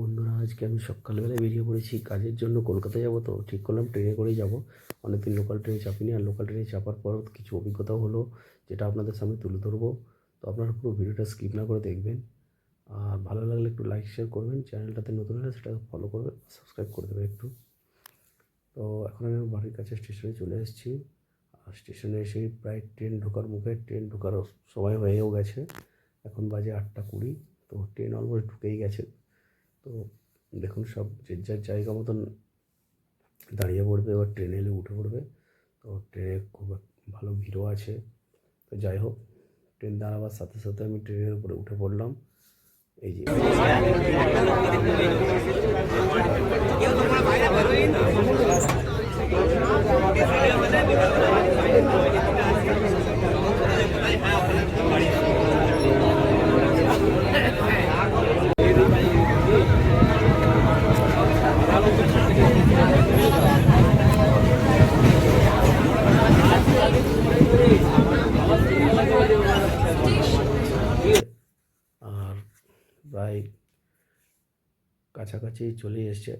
বন্ধুরা, আজকে আমি সকালবেলায় বেরিয়ে পড়েছি কাজের জন্য কলকাতায় যাব তো। ঠিক করলাম ট্রেনে করেই যাব। অনেকদিন লোকাল ট্রেনে চাপিনি আর লোকাল ট্রেনে চাপার পর কিছু অভিজ্ঞতাও হলো যেটা আপনাদের সামনে তুলে ধরবো। তো আপনারা পুরো ভিডিওটা স্কিপ না করে দেখবেন। আর ভালো লাগলে একটু লাইক শেয়ার করবেন। চ্যানেলটাতে নতুন হলে সেটা ফলো করবেন সাবস্ক্রাইব করে দেবেন একটু। তো এখন আমি বাড়ির কাছে স্টেশনে চলে এসেছি। আর স্টেশনে এসে প্রায় ট্রেন ঢোকার মুখে ট্রেন ঢোকার সময় হয়েও গেছে। এখন বাজে আটটা কুড়ি, তো ট্রেন অলমোস্ট ঢুকেই গেছে। তো দেখুন, সব যে যার জায়গা মতন দাঁড়িয়ে পড়বে, এবার ট্রেনে এলে উঠে পড়বে। তো ট্রেনে খুব ভালো ভিড়ও আছে। তো যাই হোক, ট্রেন দাঁড়াবার সাথে সাথে আমি ট্রেনের উপরে উঠে পড়লাম। এই যে প্রায় কাছাকাছি চলে এসছে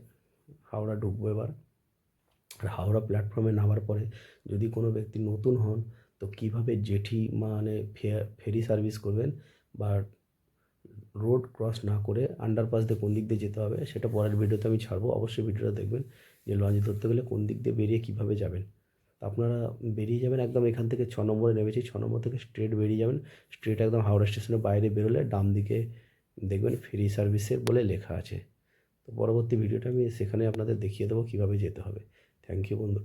হাওড়া ঢুকবো এবার। আর হাওড়া প্ল্যাটফর্মে নামার পরে যদি কোনো ব্যক্তি নতুন হন, তো কীভাবে জেঠি মানে ফেরি সার্ভিস করবেন বা রোড ক্রস না করে আন্ডারপাস দিয়ে কোন দিক দিয়ে যেতে হবে, সেটা পরের ভিডিওতে আমি ছাড়বো। অবশ্যই ভিডিওটা দেখবেন যে লঞ্চ ধরতে গেলে কোন দিক দিয়ে বেরিয়ে কীভাবে যাবেন। আপনারা বেরিয়ে যাবেন একদম এখান থেকে ছ নম্বরে নেমেছি, ছ নম্বর থেকে স্ট্রেট বেরিয়ে যাবেন। স্ট্রেট একদম হাওড়া স্টেশনের বাইরে বেরোলে ডান দিকে দেখবেন ফ্রি সার্ভিসের বলে লেখা আছে। তো পরবর্তী ভিডিওটা আমি সেখানে আপনাদের দেখিয়ে দেবো কীভাবে যেতে হবে। থ্যাংক ইউ বন্ধু।